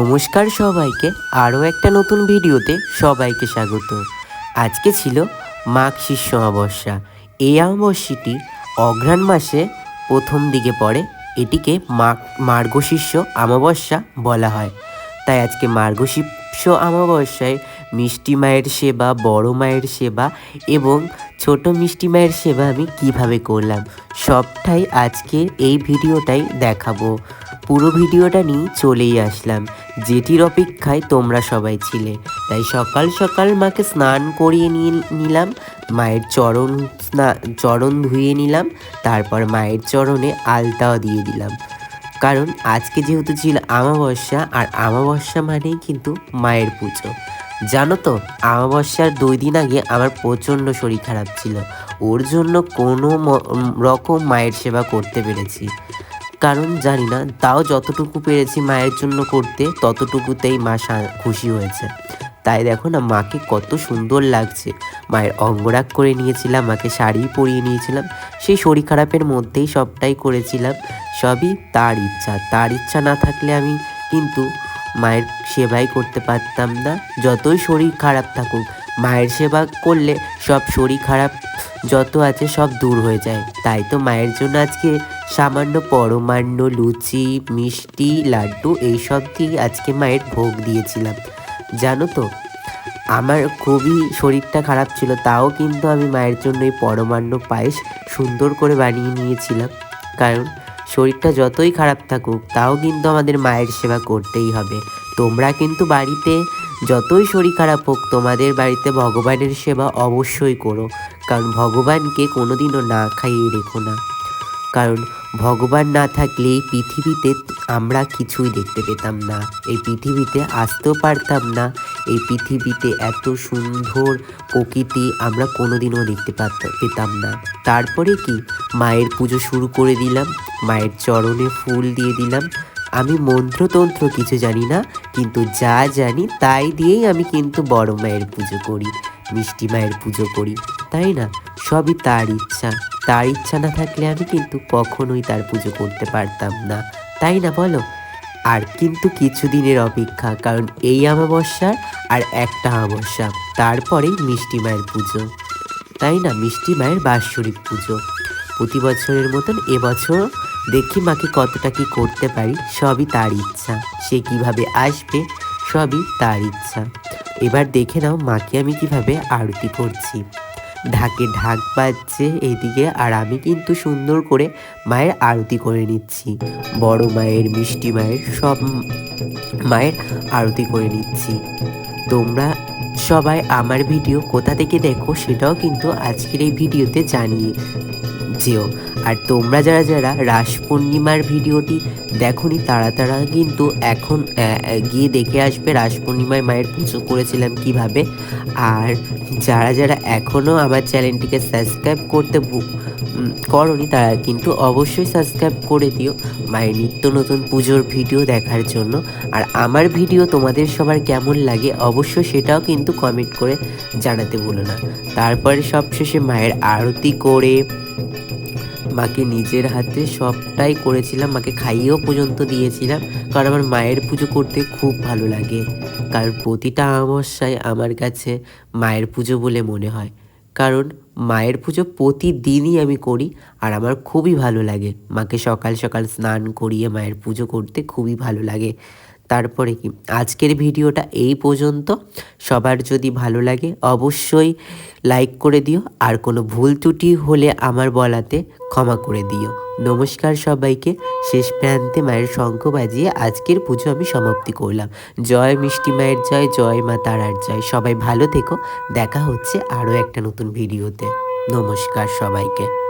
নমস্কার সবাইকে, আরও একটা নতুন ভিডিওতে সবাইকে স্বাগত। আজকে ছিল মাঘ শিষ্য অমাবস্যা। এই অমাবস্যাটি অঘ্রাণ মাসে প্রথম দিকে পড়ে। এটিকে মাঘ মার্গশিষ্য অমাবস্যা বলা হয়। তাই আজকে মার্গশিষ্য অমাবস্যায় মিষ্টি মায়ের সেবা, বড় মায়ের সেবা এবং ছোট মিষ্টি মায়ের সেবা আমি কীভাবে করলাম, সবটাই আজকের এই ভিডিওটাই দেখাবো। পুরো ভিডিওটা নিয়ে চলেই আসলাম। যেটির অপেক্ষায় তোমরা সবাই ছিলে। তাই সকাল সকাল মাকে স্নান করিয়ে নিয়ে নিলাম, মায়ের চরণ স্না, চরণ ধুয়ে নিলাম, তারপর মায়ের চরণে আলতাও দিয়ে দিলাম। কারণ আজকে যেহেতু ছিল আমাবস্যা, আর আমাবস্যা মানেই কিন্তু মায়ের পুজো। জানো তো, আমাবস্যার দুই দিন আগে আমার প্রচণ্ড শরীর খারাপ ছিল। ওর জন্য কোনো রকম মায়ের সেবা করতে পেরেছি। কারণ জানি না, তাও যতটুকু পেরেছি মায়ের জন্য করতে, ততটুকুতেই মা খুশি হয়েছে। তাই দেখো না, মাকে কত সুন্দর লাগছে। মায়ের অঙ্গরাগ করে নিয়েছিলাম, মাকে শাড়ি পরিয়ে নিয়েছিলাম, সেই শরীর খারাপের মধ্যেই সবটাই করেছিলাম। সবই তার ইচ্ছা। তার ইচ্ছা না থাকলে আমি কিন্তু মায়ের সেবাই করতে পারতাম না। যতই শরীর খারাপ থাকুক মায়ের সেবা করলে সব শরীর খারাপ, যত আছে সব দূর হয়ে যায়। তাই তো মায়ের জন্য আজকে সামান্য পরমান্ন লুচি, মিষ্টি, লাড্ডু এইসব দিয়ে আজকে মায়ের ভোগ দিয়েছিলাম। জানো তো, আমার খুবই শরীরটা খারাপ ছিল, তাও কিন্তু আমি মায়ের জন্য এই পরমান্ন পায়েস সুন্দর করে বানিয়ে নিয়েছিলাম। কারণ শরীরটা যতই খারাপ থাকুক, তাও কিন্তু আমাদের মায়ের সেবা করতেই হবে। তোমরা কিন্তু বাড়িতে যতই শরীর খারাপ হোক, তোমাদের বাড়িতে ভগবানের সেবা অবশ্যই করো। কারণ ভগবানকে কোনোদিনও না খাইয়ে রেখো না। কারণ ভগবান না থাকলে এই পৃথিবীতে আমরা কিছুই দেখতে পেতাম না। এই পৃথিবীতে আসতেও পারতাম না। এই পৃথিবীতে এত সুন্দর প্রকৃতি আমরা কোনোদিনও দেখতে পাত- পেতাম না। তারপরে কি? মায়ের পুজো শুরু করে দিলাম। মায়ের চরণে ফুল দিয়ে দিলাম। আমি মন্ত্রতন্ত্র কিছু জানি না, কিন্তু যা জানি তাই দিয়েই আমি কিন্তু বড় মায়ের পুজো করি, মিষ্টি মায়ের পুজো করি, তাই না? সবই তার ইচ্ছা। তার ইচ্ছা না থাকলে আমি কিন্তু কখনোই তার পুজো করতে পারতাম না, তাই না বলো? আর কিন্তু কিছুদিনের অপেক্ষা, কারণ এই অমাবস্যার আর একটা অমাবস্যা, তারপরেই মিষ্টি মায়ের পুজো, তাই না? মিষ্টি মায়ের বাৎসরিক পুজো। প্রতি বছরের মতন এবছর দেখি মাকে কতটা কি করতে পারি, সবই তার ইচ্ছা। সে কীভাবে আসবে, সবই তার ইচ্ছা। এবার দেখে নাও মাকে আমি কীভাবে আরতি করছি। ঢাকে ঢাক বাজছে এদিকে আর আমি কিন্তু সুন্দর করে মায়ের আরতি করে নিচ্ছি। বড় মায়ের, মিষ্টি মায়ের, সব মায়ের আরতি করে নিচ্ছি। তোমরা সবাই আমার ভিডিও কোথা থেকে দেখো সেটাও কিন্তু আজকের এই ভিডিওতে জানিয়ে যেও। আর তোমরা যারা যারা রাস পূর্ণিমার ভিডিওটি দেখোনি, তারা তারা কিন্তু এখন গিয়ে দেখে আসবে রাস পূর্ণিমায় মায়ের পুজো করেছিলাম কীভাবে। আর যারা যারা এখনও আমার চ্যানেলটিকে সাবস্ক্রাইব করতে করনি তারা কিন্তু অবশ্যই সাবস্ক্রাইব করে দিও। মায়ের নিত্য নতুন পুজোর ভিডিও দেখার জন্য। আর আমার ভিডিও তোমাদের সবার কেমন লাগে অবশ্যই সেটাও কিন্তু কমেন্ট করে জানাতে ভুলো না। তারপরে সবশেষে মায়ের আরতি করে। মাকে নিজের হাতে সবটাই করেছিলাম, মাকে খাইয়েও পর্যন্ত দিয়েছিলাম। কারণ আমার মায়ের পুজো করতে খুব ভালো লাগে। কারণ প্রতিটা অমাবস্যায় আমার কাছে মায়ের পুজো বলে মনে হয়। কারণ মায়ের পুজো প্রতিদিনই আমি করি আর আমার খুবই ভালো লাগে। মাকে সকাল সকাল স্নান করিয়ে মায়ের পুজো করতে খুবই ভালো লাগে। তারপরে কি? আজকের ভিডিওটা এই পর্যন্ত। সবার যদি ভালো লাগে অবশ্যই লাইক করে দিও। আর কোনো ভুল ত্রুটি হলে আমার বলাতে ক্ষমা করে দিও। নমস্কার সবাইকে। শেষ প্রান্তে মায়ের শঙ্খ বাজিয়ে আজকের পুজো আমি সমাপ্তি করলাম। জয় মিষ্টি মায়ের জয় জয় মা তারার জয়। সবাই ভালো থেকো। দেখা হচ্ছে আরও একটা নতুন ভিডিওতে। নমস্কার সবাইকে।